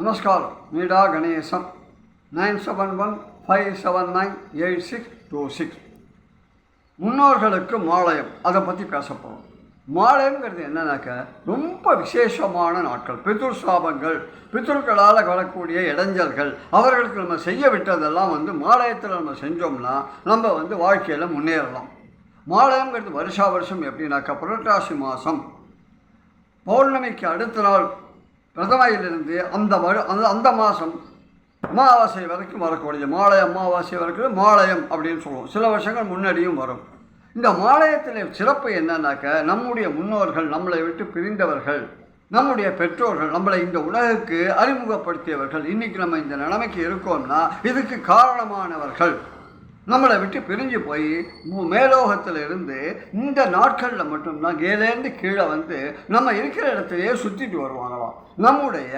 நமஸ்காரம். Meeta Ganesan. Nine seven one five seven nine eight six two six. முன்னோர்களுக்கு மாலயம். அதை பற்றி பேசப்போகிறோம் மாலயங்கிறது என்னன்னாக்க ரொம்ப விசேஷமான நாட்கள். பிதுர் சாபங்கள் பிதுர்களால் வரக்கூடிய இடைஞ்சல்கள் அவர்களுக்கு நம்ம செய்ய விட்டதெல்லாம் வந்து மாலயத்தில் நம்ம செஞ்சோம்னா நம்ம வந்து வாழ்க்கையில் முன்னேறலாம். மாலயங்கிறது வருஷா வருஷம் எப்படின்னாக்கா புரட்டாசி மாதம் பௌர்ணமிக்கு அடுத்த நாள் பிரதமையிலிருந்து அந்த வரு அந்த அந்த மாதம் அமாவாசை வரைக்கும் வரக்கூடிய மாலை அமாவாசை வரைக்கும் மாலயம் அப்படின்னு சொல்லுவோம். சில வருஷங்கள் முன்னாடியும் வரும். இந்த மாலயத்தில் சிறப்பு என்னன்னாக்க நம்முடைய முன்னோர்கள் நம்மளை விட்டு பிரிந்தவர்கள் நம்முடைய பெற்றோர்கள் நம்மளை இந்த உலகுக்கு அறிமுகப்படுத்தியவர்கள் இன்றைக்கி நம்ம இந்த நிலைமைக்கு இருக்கோம்னா இதுக்கு காரணமானவர்கள். நம்மளை விட்டு பிரிஞ்சு போய் மேலோகத்தில் இருந்து இந்த நாட்களில் மட்டும்தான் கீழேருந்து கீழே வந்து நம்ம இருக்கிற இடத்துலையே சுற்றிட்டு வருவாங்களாம். நம்முடைய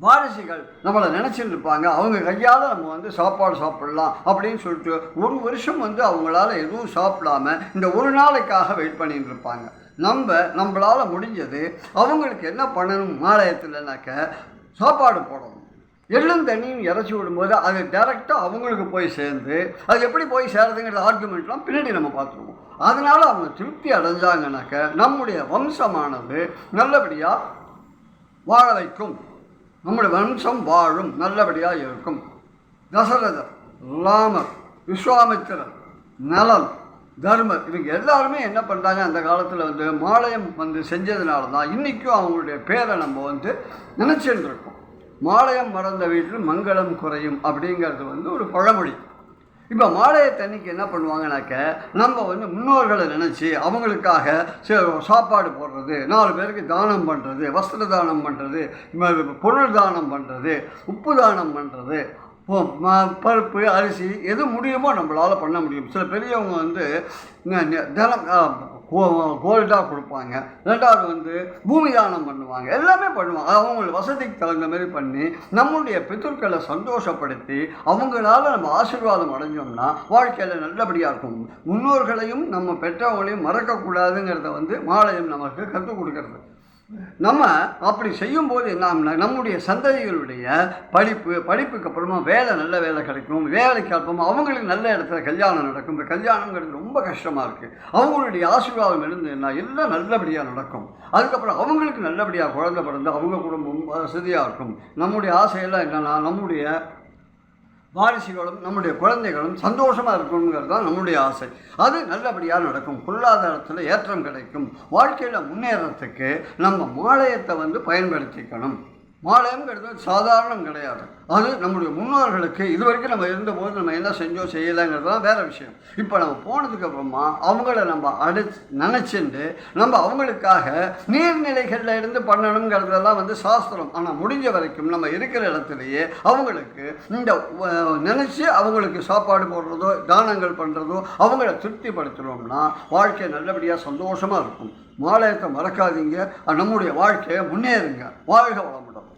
வாரிசுகள் நம்மளை நினச்சிட்டு இருப்பாங்க. அவங்க கையால் நம்ம வந்து சாப்பாடு சாப்பிடலாம் அப்படின்னு சொல்லிட்டு ஒரு வருஷம் வந்து அவங்களால எதுவும் சாப்பிடாம இந்த ஒரு நாளைக்காக வெயிட் பண்ணிட்டு இருப்பாங்க. நம்ம நம்மளால் முடிஞ்சது அவங்களுக்கு என்ன பண்ணணும்? மாலயத்தில்னாக்க சாப்பாடு போடணும். எள்ளும் தண்ணியும் இறச்சி விடும்போது அது டைரெக்டாக அவங்களுக்கு போய் சேர்ந்து அது எப்படி போய் சேருதுங்கிற ஆர்குமெண்ட்லாம் பின்னாடி நம்ம பார்த்துருவோம். அதனால் அவங்க திருப்தி அடைஞ்சாங்கனாக்க நம்முடைய வம்சமானது நல்லபடியாக வாழ வைக்கும். நம்முடைய வம்சம் வாழும் நல்லபடியாக இருக்கும். தசரதர் ராமர் விஸ்வாமித்திரர் நலன் தர்மர் இவங்க எல்லாருமே என்ன பண்ணுறாங்க அந்த காலத்தில் வந்து மாலயம் வந்து செஞ்சதுனால தான் இன்றைக்கும் அவங்களுடைய பேரை நம்ம வந்து நினச்சிட்டு இருக்கோம். மாலயம் மறந்த வீட்டில் மங்களம் குறையும் அப்படிங்கிறது வந்து ஒரு பழமொழி. இப்போ மாலயத்தன்னைக்கு என்ன பண்ணுவாங்கனாக்க நம்ம வந்து முன்னோர்களை நினச்சி அவங்களுக்காக ச- சாப்பாடு போடுறது நாலு பேருக்கு தானம் பண்ணுறது வஸ்திர தானம் பண்ணுறது பொருள் தானம் பண்ணுறது உப்பு தானம் பண்ணுறது பருப்பு அரிசி எது முடியுமோ நம்மளால் பண்ண முடியும். சில பெரியவங்க வந்து தினம் கோல்டாக கொடுப்பாங்க. ரெண்டாவது வந்து பூமி தானம் பண்ணுவாங்க. எல்லாமே பண்ணுவாங்க. அவங்களுக்கு வசதிக்கு தகுந்த மாதிரி பண்ணி நம்முடைய பித்தர்களை சந்தோஷப்படுத்தி அவங்களால நம்ம ஆசீர்வாதம் அடைஞ்சோம்னா வாழ்க்கையில் நல்லபடியாக இருக்கும். முன்னோர்களையும் நம்ம பெற்றவங்களையும் மறக்கக்கூடாதுங்கிறத வந்து மாலயம் நமக்கு கற்றுக் கொடுக்கறது. நம்ம அப்படி செய்யும்போது நாம் நம்முடைய சந்ததிகளுடைய படிப்பு படிப்புக்கு அப்புறமா வேலை நல்ல வேலை கிடைக்கும் வேலைக்கு அப்புறமா அவங்களுக்கு நல்ல இடத்துல கல்யாணம் நடக்கும். இந்த கல்யாணங்கிறது ரொம்ப கஷ்டமாக இருக்குது அவங்களுடைய ஆசீர்வாதம் இருந்ததுன்னா எல்லாம் நல்லபடியாக நடக்கும். அதுக்கப்புறம் அவங்களுக்கு நல்லபடியாக குழந்தை பிறந்து அவங்க குடும்பம் வசதியாக இருக்கும். நம்முடைய ஆசையெல்லாம் என்னென்னா நம்முடைய வாரிசுகளும் நம்முடைய குழந்தைகளும் சந்தோஷமாக இருக்கணுங்கிறது தான் நம்முடைய ஆசை. அது நல்லபடியாக நடக்கும். பொருளாதாரத்தில் ஏற்றம் கிடைக்கும். வாழ்க்கையில் முன்னேறத்துக்கு நம்ம மாலயத்தை வந்து பயன்படுத்திக்கணும். மாலயங்கிறது சாதாரணம் கிடையாது. அது நம்முடைய முன்னோர்களுக்கு இது வரைக்கும் நம்ம இருந்தபோது நம்ம என்ன செஞ்சோம் செய்யலைங்கிறதுலாம் தான் வேற விஷயம். இப்போ நம்ம போனதுக்கு அப்புறமா அவங்கள நம்ம அடி நினச்சிண்டு நம்ம அவங்களுக்காக நீர்நிலைகளில் இருந்து பண்ணணுங்கிறதெல்லாம் வந்து சாஸ்திரம். ஆனால் முடிஞ்ச வரைக்கும் நம்ம இருக்கிற இடத்துலையே அவங்களுக்கு இந்த நினச்சி அவங்களுக்கு சாப்பாடு போடுறதோ தானங்கள் பண்ணுறதோ அவங்கள திருப்திப்படுத்துகிறோம்னா வாழ்க்கை நல்லபடியாக சந்தோஷமாக இருக்கும். மாலயத்தை மறக்காதீங்க. நம்முடைய வாழ்க்கையை முன்னேறுங்க. வாழ்க வளமுடன்.